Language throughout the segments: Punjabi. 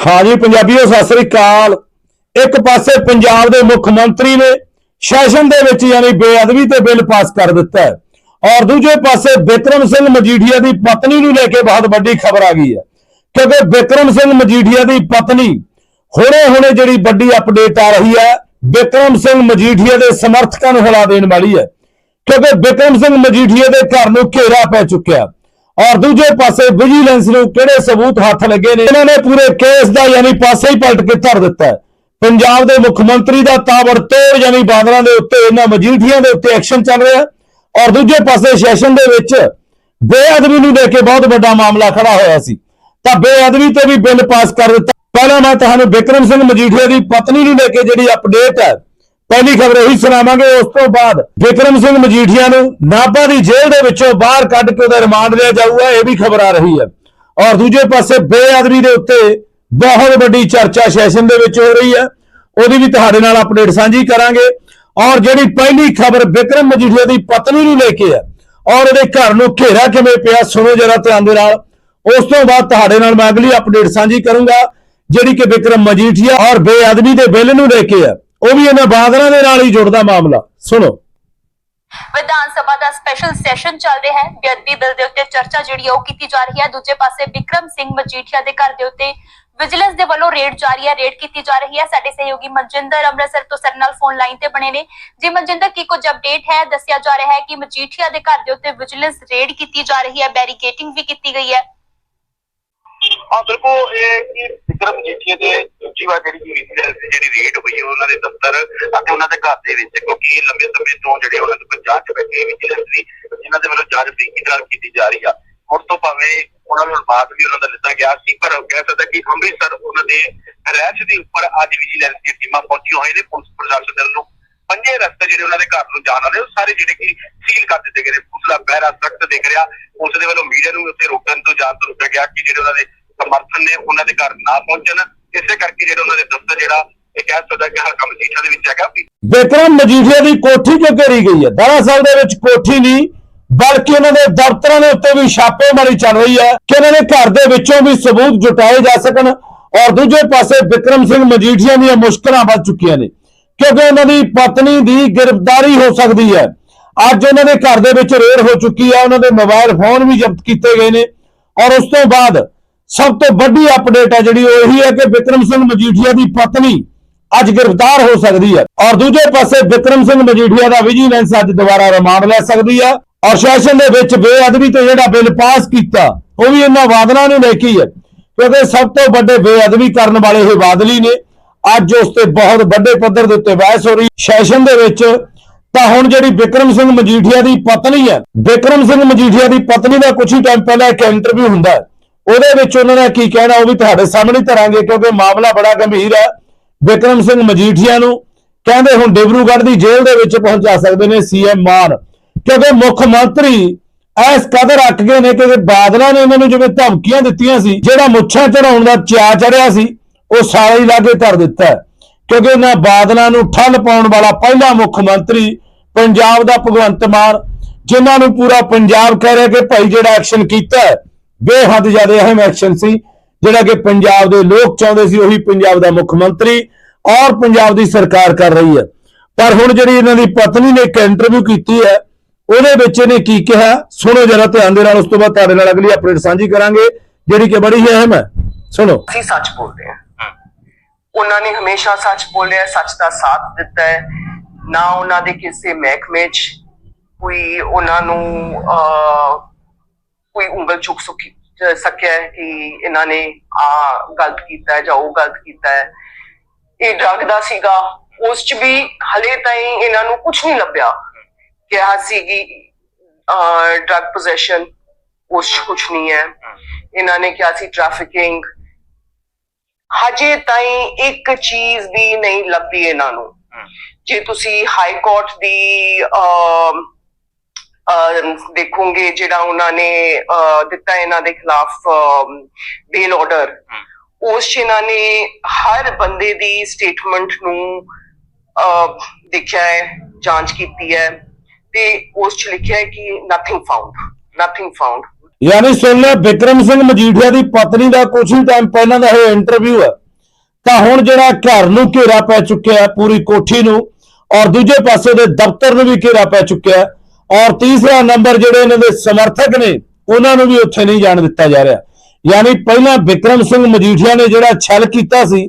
ਹਾਂ ਜੀ, ਪੰਜਾਬੀਓ, ਸਤਿ ਸ੍ਰੀ ਅਕਾਲ। ਇੱਕ ਪਾਸੇ ਪੰਜਾਬ ਦੇ ਮੁੱਖ ਮੰਤਰੀ ਨੇ ਸੈਸ਼ਨ ਦੇ ਵਿੱਚ ਯਾਨੀ ਬੇਅਦਬੀ ਤੇ ਬਿੱਲ ਪਾਸ ਕਰ ਦਿੱਤਾ ਹੈ ਔਰ ਦੂਜੇ ਪਾਸੇ ਬਿਕਰਮ ਸਿੰਘ ਮਜੀਠੀਆ ਦੀ ਪਤਨੀ ਨੂੰ ਲੈ ਕੇ ਬਹੁਤ ਵੱਡੀ ਖਬਰ ਆ ਗਈ ਹੈ ਕਿਉਂਕਿ ਬਿਕਰਮ ਸਿੰਘ ਮਜੀਠੀਆ ਦੀ ਪਤਨੀ ਹੁਣੇ ਹੁਣੇ ਜਿਹੜੀ ਵੱਡੀ ਅਪਡੇਟ ਆ ਰਹੀ ਹੈ, ਬਿਕਰਮ ਸਿੰਘ ਮਜੀਠੀਆ ਦੇ ਸਮਰਥਕਾਂ ਨੂੰ ਹਿਲਾ ਦੇਣ ਵਾਲੀ ਹੈ ਕਿਉਂਕਿ ਬਿਕਰਮ ਸਿੰਘ ਮਜੀਠੀਆ ਦੇ ਘਰ ਨੂੰ ਘੇਰਾ ਪੈ ਚੁੱਕਿਆ। ਔਰ ਦੂਜੇ ਪਾਸੇ ਵਿਜੀਲੈਂਸ ਨੂੰ ਕਿਹੜੇ ਸਬੂਤ ਹੱਥ ਲੱਗੇ ਨੇ? ਇਹਨਾਂ ਨੇ ਪੂਰੇ ਕੇਸ ਦਾ ਯਾਨੀ ਪਾਸੇ ਹੀ ਪਲਟ ਕੇ ਧਰ ਦਿੱਤਾ ਪੰਜਾਬ ਦੇ ਮੁੱਖ ਮੰਤਰੀ ਦਾ ਤਾਬੜਤੋੜ ਯਾਨੀ ਬਾਦਲਾਂ ਦੇ ਉੱਤੇ ਇਹਨਾਂ ਮਜੀਠੀਆਂ ਦੇ ਉੱਤੇ ਐਕਸ਼ਨ ਚੱਲ ਰਿਹਾ ਔਰ ਦੂਜੇ ਪਾਸੇ ਸੈਸ਼ਨ ਦੇ ਵਿੱਚ ਬੇਅਦਬੀ ਨੂੰ ਲੈ ਕੇ ਬਹੁਤ ਵੱਡਾ ਮਾਮਲਾ ਖੜਾ ਹੋਇਆ ਸੀ। ਤਾਂ ਬੇਅਦਬੀ ਤੇ ਵੀ ਬਿੱਲ ਪਾਸ ਕਰ ਦਿੱਤਾ। ਪਹਿਲਾਂ ਮੈਂ ਤੁਹਾਨੂੰ ਬਿਕਰਮ ਸਿੰਘ ਮਜੀਠੀਆ ਦੀ ਪਤਨੀ ਨੂੰ ਲੈ ਕੇ ਜਿਹੜੀ ਅਪਡੇਟ ਹੈ ਪਹਿਲੀ ਖਬਰ ਇਹੀ ਸੁਣਾਵਾਂਗੇ, ਉਸ ਤੋਂ ਬਾਅਦ ਵਿਕਰਮ ਸਿੰਘ ਮਜੀਠੀਆ ਨੂੰ ਨਾਭਾ ਦੀ ਜੇਲ੍ਹ ਦੇ ਵਿੱਚੋਂ ਬਾਹਰ ਕੱਢ ਕੇ ਉਹਦਾ ਰਿਮਾਂਡ ਲਿਆ ਜਾਊਗਾ, ਇਹ ਵੀ ਖਬਰ ਆ ਰਹੀ ਹੈ। ਔਰ ਦੂਜੇ ਪਾਸੇ ਬੇਅਦਬੀ ਦੇ ਉੱਤੇ ਬਹੁਤ ਵੱਡੀ ਚਰਚਾ ਸੈਸ਼ਨ ਦੇ ਵਿੱਚ ਹੋ ਰਹੀ ਹੈ। ਉਹਦੀ ਵੀ ਤੁਹਾਡੇ ਨਾਲ ਅਪਡੇਟ ਸਾਂਝੀ ਕਰਾਂਗੇ। ਔਰ ਜਿਹੜੀ ਪਹਿਲੀ ਖਬਰ ਵਿਕਰਮ ਮਜੀਠੀਆ ਦੀ ਪਤਨੀ ਨੂੰ ਲੈ ਕੇ ਹੈ, ਔਰ ਉਹਦੇ ਘਰ ਨੂੰ ਘੇਰਾ ਕਿਵੇਂ ਪਿਆ, ਸੁਣੋ ਜਰਾ ਧਿਆਨ ਦੇ ਨਾਲ। ਉਸ ਤੋਂ ਬਾਅਦ ਤੁਹਾਡੇ ਨਾਲ ਮੈਂ ਅਗਲੀ ਅਪਡੇਟ ਸਾਂਝੀ ਕਰੂੰਗਾ, ਜਿਹੜੀ ਕਿ ਵਿਕਰਮ ਮਜੀਠੀਆ ਔਰ ਬੇਅਦਬੀ ਦੇ ਬਿੱਲ ਨੂੰ ਲੈ ਕੇ ਹੈ। ਉਹ ਵੀ ਇਹਨਾਂ ਬਾਦਲਾਂ ਦੇ ਨਾਲ ਹੀ ਜੁੜਦਾ ਮਾਮਲਾ। ਸੁਣੋ। ਵਿਧਾਨ ਸਭਾ ਦਾ ਸਪੈਸ਼ਲ ਸੈਸ਼ਨ ਚੱਲ ਰਿਹਾ ਹੈ। ਬੇਅਦਬੀ ਬਿੱਲ ਦੇ ਉੱਤੇ ਚਰਚਾ ਜਿਹੜੀ ਉਹ ਕੀਤੀ ਜਾ ਰਹੀ ਹੈ। ਦੂਜੇ ਪਾਸੇ ਵਿਕਰਮ ਸਿੰਘ ਮਜੀਠੀਆ ਦੇ ਘਰ ਦੇ ਉੱਤੇ ਵਿਜੀਲੈਂਸ ਦੇ ਵੱਲੋਂ ਰੇਡ ਜਾਰੀ ਹੈ। ਰੇਡ ਕੀਤੀ ਜਾ ਰਹੀ ਹੈ। ਸਾਡੇ ਸਹਿਯੋਗੀ ਮਨਜਿੰਦਰ ਅੰਮ੍ਰਿਤਸਰ ਤੋਂ ਸਾਡੇ ਨਾਲ ਫੋਨ ਲਾਈਨ ਤੇ ਬਣੇ ਨੇ। ਜੀ ਮਨਜਿੰਦਰ ਕੀ ਕੁਝ ਅਪਡੇਟ ਹੈ? ਦੱਸਿਆ ਜਾ ਰਿਹਾ ਹੈ ਕਿ ਮਜੀਠੀਆ ਦੇ ਘਰ ਦੇ ਉੱਤੇ ਵਿਜੀਲੈਂਸ ਰੇਡ ਕੀਤੀ ਜਾ ਰਹੀ ਹੈ। ਬੈਰੀਕੇਟਿੰਗ ਵੀ ਕੀਤੀ ਗਈ ਹੈ। ਹਾਂ ਬਿਲਕੁਲ ਇਹ ਕਿ ਵਿਕਰਮ ਦੇ ਦੂਜੀ ਵਾਰ ਜਿਹੜੀ ਵਿਜੀਲੈਂਸ ਦੀ ਜਿਹੜੀ ਰੇਡ ਹੋਈ ਹੈ ਉਹਨਾਂ ਦੇ ਦਫ਼ਤਰ ਅਤੇ ਉਹਨਾਂ ਦੇ ਘਰ ਦੇ ਵਿੱਚ, ਕਿਉਂਕਿ ਇਹ ਲੰਬੇ ਸਮੇਂ ਤੋਂ ਜਿਹੜੇ ਉਹਨਾਂ ਦੇ ਪੰਜਾਬ ਚ ਬੈਠੇ ਵਿਜੀਲੈਂਸ ਦੀ, ਜਿਨ੍ਹਾਂ ਦੇ ਵੱਲੋਂ ਜਾਂਚ ਬਰੀਕੀ ਨਾਲ ਕੀਤੀ ਜਾ ਰਹੀ ਆ। ਹੁਣ ਤੋਂ ਭਾਵੇਂ ਉਹਨਾਂ ਨੂੰ ਬਾਅਦ ਵੀ ਉਹਨਾਂ ਦਾ ਲਿੱਤਾ ਗਿਆ ਸੀ, ਪਰ ਕਹਿ ਸਕਦਾ ਕਿ ਅੰਮ੍ਰਿਤਸਰ ਉਹਨਾਂ ਦੇ ਰਹਿਸ਼ ਦੇ ਉੱਪਰ ਅੱਜ ਵਿਜੀਲੈਂਸ ਦੀ ਟੀਮਾਂ ਪਹੁੰਚੀ ਹੋਏ ਨੇ, ਪੁਲਿਸ ਪ੍ਰਸ਼ਾਸਨ ਦੇ ਵੱਲੋਂ। ਪੰਜੇ ਰਸਤੇ ਜਿਹੜੇ ਉਹਨਾਂ ਦੇ ਘਰ ਨੂੰ ਜਾਣ ਵਾਲੇ, ਉਹ ਸਾਰੇ ਜਿਹੜੇ ਕਿ ਸੀਲ ਕਰ ਦਿੱਤੇ ਗਏ ਨੇ। ਪੁਲਿਸ ਦਾ ਪਹਿਰਾ ਸਖਤ ਦੇਖ ਰਿਹਾ। ਉਸ ਦੇ ਵੱਲੋਂ ਮੀਡੀਆ ਨੂੰ ਉੱਥੇ ਰੋਕਣ ਤੋਂ ਜਾਣ ਤੋਂ ਰੋਕਿਆ ਗਿਆ ਕਿ ਜਿਹੜੇ ਉਹਨਾਂ ਦੇ ਸਮਰਥਨ ਨੇ ਉਹਨਾਂ ਦੇ ਘਰ ਨਾ ਪਹੁੰਚਣ। ਇਸੇ ਕਰਕੇ ਜਿਹੜੇ ਉਹਨਾਂ ਦੇ ਦਫ਼ਤਰ ਜਿਹੜਾ, ਇਹ ਕਹਿ ਸਕਦਾ ਕਿ ਹਲਕਾ ਮਜੀਠਾ ਦੇ ਵਿੱਚ ਹੈਗਾ ਵਿਕਰਮ ਮਜੀਠੀਆ ਦੀ ਕੋਠੀ ਕਿਉਂ ਘੇਰੀ ਗਈ ਹੈ? ਦਰਅਸਲ ਦੇ ਵਿੱਚ ਕੋਠੀ ਨਹੀਂ, ਬਲਕਿ ਉਹਨਾਂ ਦੇ ਦਫ਼ਤਰਾਂ ਦੇ ਉੱਤੇ ਵੀ ਛਾਪੇਮਾਰੀ ਚੱਲ ਰਹੀ ਹੈ ਕਿ ਉਹਨਾਂ ਦੇ ਘਰ ਦੇ ਵਿੱਚੋਂ ਵੀ ਸਬੂਤ ਜੁਟਾਏ ਜਾ ਸਕਣ ਔਰ ਦੂਜੇ ਪਾਸੇ ਵਿਕਰਮ ਸਿੰਘ ਮਜੀਠੀਆ ਦੀਆਂ ਮੁਸ਼ਕਲਾਂ ਵੱਧ ਚੁੱਕੀਆਂ ਨੇ, ਕਿਉਂਕਿ ਉਹਨਾਂ ਦੀ ਪਤਨੀ ਦੀ ਗ੍ਰਿਫਤਾਰੀ ਹੋ ਸਕਦੀ ਹੈ। ਅੱਜ ਉਹਨਾਂ ਦੇ ਘਰ ਦੇ ਵਿੱਚ ਰੇਡ ਹੋ ਚੁੱਕੀ ਹੈ, ਉਹਨਾਂ ਦੇ ਮੋਬਾਈਲ ਫੋਨ ਵੀ ਜ਼ਬਤ ਕੀਤੇ ਗਏ ਨੇ ਔਰ ਉਸ ਤੋਂ ਬਾਅਦ ਸਭ ਤੋਂ ਵੱਡੀ ਅਪਡੇਟ ਹੈ ਜਿਹੜੀ ਉਹ ਇਹੀ ਹੈ ਕਿ ਵਿਕਰਮ ਸਿੰਘ ਮਜੀਠੀਆ ਦੀ ਪਤਨੀ ਅੱਜ ਗ੍ਰਿਫਤਾਰ ਹੋ ਸਕਦੀ ਹੈ। ਔਰ ਦੂਜੇ ਪਾਸੇ ਵਿਕਰਮ ਸਿੰਘ ਮਜੀਠੀਆ ਦਾ ਵਿਜੀਲੈਂਸ ਅੱਜ ਦੁਬਾਰਾ ਰਿਮਾਂਡ ਲੈ ਸਕਦੀ ਹੈ ਔਰ ਸੈਸ਼ਨ ਦੇ ਵਿੱਚ ਬੇਅਦਬੀ ਤੇ ਜਿਹੜਾ ਬਿੱਲ ਪਾਸ ਕੀਤਾ, ਉਹ ਵੀ ਇਹਨਾਂ ਵਾਦਲਾਂ ਨੂੰ ਲੈ ਕੇ ਹੈ। ਕਿਉਂਕਿ ਸਭ ਤੋਂ ਵੱਡੇ ਬੇਅਦਬੀ ਕਰਨ ਵਾਲੇ ਇਹ ਬਾਦਲੀ ਨੇ। ਅੱਜ ਉਸ ਤੇ ਬਹੁਤ ਵੱਡੇ ਪੱਧਰ ਦੇ ਉੱਤੇ ਬਹਿਸ ਹੋ ਰਹੀ ਸੈਸ਼ਨ ਦੇ ਵਿੱਚ ਤਾਂ ਹੁਣ ਜਿਹੜੀ ਵਿਕਰਮ ਸਿੰਘ ਮਜੀਠੀਆ ਦੀ ਪਤਨੀ ਹੈ, ਵਿਕਰਮ ਸਿੰਘ ਮਜੀਠੀਆ ਦੀ ਪਤਨੀ ਦਾ ਕੁਝ ਹੀ ਟਾਈਮ ਪਹਿਲਾਂ ਇੱਕ ਇੰਟਰਵਿਊ ਹੁੰਦਾ ਹੈ। ਉਹਦੇ ਵਿੱਚ ਉਹਨਾਂ ਨੇ ਕੀ ਕਹਿਣਾ, ਉਹ ਵੀ ਤੁਹਾਡੇ ਸਾਹਮਣੇ ਧਰਾਂਗੇ, ਕਿਉਂਕਿ ਮਾਮਲਾ ਬੜਾ ਗੰਭੀਰ ਹੈ। ਵਿਕਰਮ ਸਿੰਘ ਮਜੀਠੀਆ ਨੂੰ ਕਹਿੰਦੇ ਹੁਣ ਡਿਬਰੂਗੜ੍ਹ ਦੀ ਜੇਲ੍ਹ ਦੇ ਵਿੱਚ ਪਹੁੰਚਾ ਸਕਦੇ ਨੇ ਸੀਐਮ ਮਾਨ, ਕਿਉਂਕਿ ਮੁੱਖ ਮੰਤਰੀ ਇਸ ਕਦਰ ਅੱਕ ਗਏ ਨੇ ਕਿ ਬਾਦਲਾਂ ਨੇ ਇਹਨਾਂ ਨੂੰ ਜਿਵੇਂ ਧਮਕੀਆਂ ਦਿੱਤੀਆਂ ਸੀ, ਜਿਹੜਾ ਮੁੱਛਾਂ ਚੜਾਉਣ ਦਾ ਚਾ ਚੜਿਆ ਸੀ, ਉਹ ਸਾਰਾ ਹੀ ਲਾਗੇ ਧਰ ਦਿੱਤਾ ਕਿਉਂਕਿ ਇਹਨਾਂ ਬਾਦਲਾਂ ਨੂੰ ਠੱਲ ਪਾਉਣ ਵਾਲਾ ਪਹਿਲਾ ਮੁੱਖ ਮੰਤਰੀ ਪੰਜਾਬ ਦਾ ਭਗਵੰਤ ਮਾਨ, ਜਿਨ੍ਹਾਂ ਨੂੰ ਪੂਰਾ ਪੰਜਾਬ ਕਹਿ ਰਿਹਾ ਕਿ ਭਾਈ ਜਿਹੜਾ ਐਕਸ਼ਨ ਕੀਤਾ ਬੇਹੱਦ ਜ਼ਿਆਦਾ ਅਹਿਮ ਐਕਸ਼ਨ ਸੀ ਜਿਹੜਾ ਕਿ ਪੰਜਾਬ ਦੇ ਲੋਕ ਚਾਹੁੰਦੇ ਸੀ ਉਹੀ ਪੰਜਾਬ ਦਾ ਮੁੱਖ ਮੰਤਰੀ ਔਰ ਪੰਜਾਬ ਦੀ ਸਰਕਾਰ ਕਰ ਰਹੀ ਹੈ। ਪਰ ਹੁਣ ਜਿਹੜੀ ਇਹਨਾਂ ਦੀ ਪਤਨੀ ਨੇ ਇੱਕ ਇੰਟਰਵਿਊ ਕੀਤੀ ਹੈ ਉਹਦੇ ਵਿੱਚ ਇਹਨੇ ਕੀ ਕਿਹਾ? ਸੁਣੋ ਜਰਾ ਧਿਆਨ ਦੇ ਨਾਲ ਉਸ ਤੋਂ ਬਾਅਦ ਤੁਹਾਡੇ ਨਾਲ ਅਗਲੀ ਅਪਡੇਟ ਸਾਂਝੀ ਕਰਾਂਗੇ ਜਿਹੜੀ ਕਿ ਬੜੀ ਹੀ ਅਹਿਮ ਹੈ। ਸੁਣੋ। ਅਸੀਂ ਸੱਚ ਬੋਲਦੇ ਹਾਂ। ਉਹਨਾਂ ਨੇ ਹਮੇਸ਼ਾ ਸੱਚ ਬੋਲਿਆ ਸੱਚ ਦਾ ਸਾਥ ਦਿੱਤਾ ਹੈ। ਨਾ ਉਹਨਾਂ ਦੇ ਕਿਸੇ ਮਹਿਕਮੇ 'ਚ ਕੋਈ ਉਹਨਾਂ ਨੂੰ ਅਹ, ਕੋਈ ਉਂਗਲ ਚੁੱਕ ਸੁਕੀ ਸਕਿਆ ਹੈ ਕਿ ਇਹਨਾਂ ਨੇ ਆ ਗਲਤ ਕੀਤਾ ਹੈ ਜਾਂ ਉਹ ਗਲਤ ਕੀਤਾ ਹੈ। ਇਹ ਡਰਗ ਦਾ ਸੀਗਾ। ਉਸ 'ਚ ਵੀ ਹਲੇ ਤਾਈਂ ਇਹਨਾਂ ਨੂੰ ਕੁਝ ਨਹੀਂ ਲੱਭਿਆ। ਕਿਹਾ ਸੀ ਕਿ ਡਰਗ ਪੋਜੈਸ਼ਨ ਉਸ 'ਚ ਕੁਝ ਨਹੀਂ ਹੈ। ਇਹਨਾਂ ਨੇ ਕਿਹਾ ਸੀ ਟ੍ਰੈਫਿਕਿੰਗ ਹਜੇ ਤਾਈਂ ਇੱਕ ਚੀਜ਼ ਵੀ ਨਹੀਂ ਲੱਭੀ ਇਹਨਾਂ ਨੂੰ। ਜੇ ਤੁਸੀਂ ਹਾਈ ਕੋਰਟ ਦੀ ਦੇਖੋਗੇ ਜਿਹੜਾ ਉਹਨਾਂ ਨੇ ਦਿੱਤਾ ਇਹਨਾਂ ਦੇ ਖਿਲਾਫ ਬੇਲ ਆਰਡਰ ਉਸ 'ਚ ਇਹਨਾਂ ਨੇ ਹਰ ਬੰਦੇ ਦੀ ਸਟੇਟਮੈਂਟ ਨੂੰ ਦੇਖਿਆ ਹੈ ਜਾਂਚ ਕੀਤੀ ਹੈ ਤੇ ਉਸ 'ਚ ਲਿਖਿਆ ਹੈ ਕਿ ਨਥਿੰਗ ਫਾਊਂਡ ਨਥਿੰਗ ਫਾਊਂਡ ਯਾਨੀ ਸੁਣ ਲਿਆ ਵਿਕਰਮ ਸਿੰਘ ਮਜੀਠੀਆ ਦੀ ਪਤਨੀ ਦਾ ਕੁਝ ਹੀ ਟਾਈਮ ਪਹਿਲਾਂ ਦਾ ਇਹ ਇੰਟਰਵਿਊ ਹੈ। ਤਾਂ ਹੁਣ ਜਿਹੜਾ ਘਰ ਨੂੰ ਘੇਰਾ ਪੈ ਚੁੱਕਿਆ ਹੈ ਪੂਰੀ ਕੋਠੀ ਨੂੰ ਔਰ ਦੂਜੇ ਪਾਸੇ ਦੇ ਦਫ਼ਤਰ ਨੂੰ ਵੀ ਘੇਰਾ ਪੈ ਚੁੱਕਿਆ ਹੈ। ਔਰ ਤੀਸਰਾ ਨੰਬਰ ਜਿਹੜੇ ਇਹਨਾਂ ਦੇ ਸਮਰਥਕ ਨੇ, ਉਹਨਾਂ ਨੂੰ ਵੀ ਉੱਥੇ ਨਹੀਂ ਜਾਣ ਦਿੱਤਾ ਜਾ ਰਿਹਾ। ਯਾਨੀ ਪਹਿਲਾਂ ਵਿਕਰਮ ਸਿੰਘ ਮਜੀਠੀਆ ਨੇ ਜਿਹੜਾ ਛਲ ਕੀਤਾ ਸੀ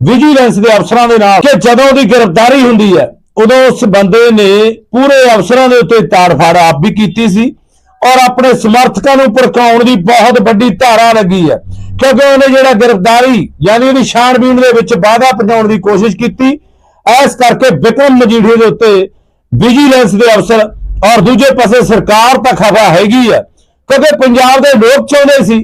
ਵਿਜੀਲੈਂਸ ਦੇ ਅਫਸਰਾਂ ਦੇ ਨਾਲ, ਕਿ ਜਦੋਂ ਦੀ ਗ੍ਰਿਫਤਾਰੀ ਹੁੰਦੀ ਹੈ, ਉਦੋਂ ਉਸ ਬੰਦੇ ਨੇ ਪੂਰੇ ਅਫਸਰਾਂ ਦੇ ਉੱਤੇ ਤਾੜਫਾੜ ਆਪ ਵੀ ਕੀਤੀ ਸੀ ਔਰ ਆਪਣੇ ਸਮਰਥਕਾਂ ਨੂੰ ਭੜਕਾਉਣ ਦੀ ਬਹੁਤ ਵੱਡੀ ਧਾਰਾ ਲੱਗੀ ਹੈ। ਕਿਉਂਕਿ ਉਹਨੇ ਜਿਹੜਾ ਗ੍ਰਿਫਤਾਰੀ, ਯਾਨੀ ਉਹਦੀ ਛਾਣਬੀਣ ਦੇ ਵਿੱਚ ਵਾਧਾ ਪਹੁੰਚਾਉਣ ਦੀ ਕੋਸ਼ਿਸ਼ ਕੀਤੀ, ਇਸ ਕਰਕੇ ਵਿਕਰਮ ਮਜੀਠੀਆ ਦੇ ਉੱਤੇ ਵਿਜੀਲੈਂਸ ਦੇ ਅਫਸਰ ਔਰ ਦੂਜੇ ਪਾਸੇ ਸਰਕਾਰ ਤਾਂ ਖਫਾ ਹੈਗੀ ਹੈ ਕਿਉਂਕਿ ਪੰਜਾਬ ਦੇ ਲੋਕ ਚਾਹੁੰਦੇ ਸੀ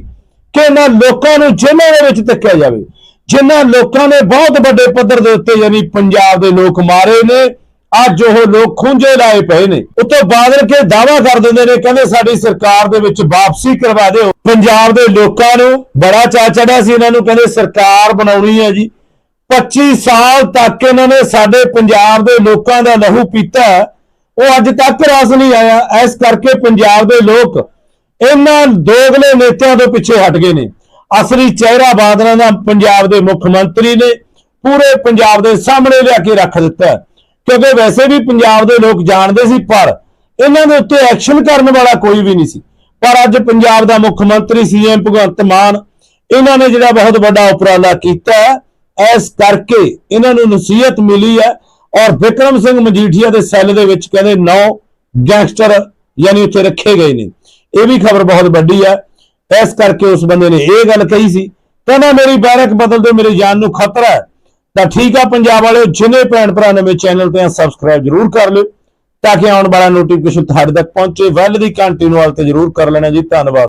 ਕਿ ਇਹਨਾਂ ਲੋਕਾਂ ਨੂੰ ਜੇਲ੍ਹਾਂ ਦੇ ਵਿੱਚ ਧੱਕਿਆ ਜਾਵੇ ਜਿਨ੍ਹਾਂ ਲੋਕਾਂ ਨੇ ਬਹੁਤ ਵੱਡੇ ਪੱਧਰ ਦੇ ਉੱਤੇ ਯਾਨੀ ਪੰਜਾਬ ਦੇ ਲੋਕ ਮਾਰੇ ਨੇ, ਅੱਜ ਉਹ ਲੋਕ ਖੁੰਝੇ ਲਾਏ ਪਏ ਨੇ। ਉੱਤੋਂ ਬਾਦਲ ਕੇ ਦਾਵਾ ਕਰ ਦਿੰਦੇ ਨੇ, ਕਹਿੰਦੇ ਸਾਡੀ ਸਰਕਾਰ ਦੇ ਵਿੱਚ ਵਾਪਸੀ ਕਰਵਾ ਦਿਓ। ਪੰਜਾਬ ਦੇ ਲੋਕਾਂ ਨੂੰ ਬੜਾ ਚਾ ਚੜਿਆ ਸੀ ਇਹਨਾਂ ਨੂੰ, ਕਹਿੰਦੇ ਸਰਕਾਰ ਬਣਾਉਣੀ ਹੈ ਜੀ। 25 ਸਾਲ ਤੱਕ ਇਹਨਾਂ ਨੇ ਸਾਡੇ ਪੰਜਾਬ ਦੇ ਲੋਕਾਂ ਦਾ ਲਹੂ ਪੀਤਾ। ਉਹ ਅੱਜ ਤੱਕ ਰਾਸ ਨਹੀਂ ਆਇਆ। ਇਸ ਕਰਕੇ ਪੰਜਾਬ ਦੇ ਲੋਕ ਇਹਨਾਂ ਦੋਗਲੇ ਨੇਤਿਆਂ ਤੋਂ ਪਿੱਛੇ ਹਟ ਗਏ ਨੇ। ਅਸਲੀ ਚਿਹਰਾ ਬਾਦਲਾਂ ਦਾ ਪੰਜਾਬ ਦੇ ਮੁੱਖ ਮੰਤਰੀ ਨੇ ਪੂਰੇ ਪੰਜਾਬ ਦੇ ਸਾਹਮਣੇ ਲਿਆ ਕੇ ਰੱਖ ਦਿੱਤਾ ਕਿਉਂਕਿ ਵੈਸੇ ਵੀ ਪੰਜਾਬ ਦੇ ਲੋਕ ਜਾਣਦੇ ਸੀ, ਪਰ ਇਹਨਾਂ ਦੇ ਉੱਤੇ ਐਕਸ਼ਨ ਕਰਨ ਵਾਲਾ ਕੋਈ ਵੀ ਨਹੀਂ ਸੀ। ਪਰ ਅੱਜ ਪੰਜਾਬ ਦਾ ਮੁੱਖ ਮੰਤਰੀ ਸੀਐਮ ਭਗਵੰਤ ਮਾਨ, ਇਹਨਾਂ ਨੇ ਜਿਹੜਾ ਬਹੁਤ ਵੱਡਾ ਉਪਰਾਲਾ ਕੀਤਾ ਹੈ, ਇਸ ਕਰਕੇ ਇਹਨਾਂ ਨੂੰ ਨਸੀਹਤ ਮਿਲੀ ਹੈ। ਔਰ ਵਿਕਰਮ ਸਿੰਘ ਮਜੀਠੀਆ ਦੇ ਸੈੱਲ ਦੇ ਵਿੱਚ ਕਹਿੰਦੇ ਨੌ ਗੈਂਗਸਟਰ ਯਾਨੀ ਉੱਥੇ ਰੱਖੇ ਗਏ ਨੇ। ਇਹ ਵੀ ਖਬਰ ਬਹੁਤ ਵੱਡੀ ਹੈ ਇਸ ਕਰਕੇ ਉਸ ਬੰਦੇ ਨੇ ਇਹ ਗੱਲ ਕਹੀ ਸੀ, ਕਹਿੰਦਾ ਮੇਰੀ ਬੈਰਕ ਬਦਲ ਦੇ ਮੇਰੀ ਜਾਨ ਨੂੰ ਖਤਰਾ ਹੈ। ਤਾਂ ਠੀਕ ਆ ਪੰਜਾਬ ਵਾਲਿਓ, ਜਿਨੇ ਭੈਣ ਭਰਾ ਨੇ ਮੇਰੇ ਚੈਨਲ ਤੇ ਸਬਸਕ੍ਰਾਈਬ ਜਰੂਰ ਕਰ ਲਿਓ, ਤਾਂ ਕਿ ਆਉਣ ਵਾਲਾ ਨੋਟੀਫਿਕੇਸ਼ਨ ਤੁਹਾਡੇ ਤੱਕ ਪਹੁੰਚੇ। ਵੈਲ ਦੀ ਘੰਟੀ ਨੂੰ ਵਾਲ ਤੇ ਜਰੂਰ ਕਰ ਲੈਣਾ ਜੀ। ਧੰਨਵਾਦ।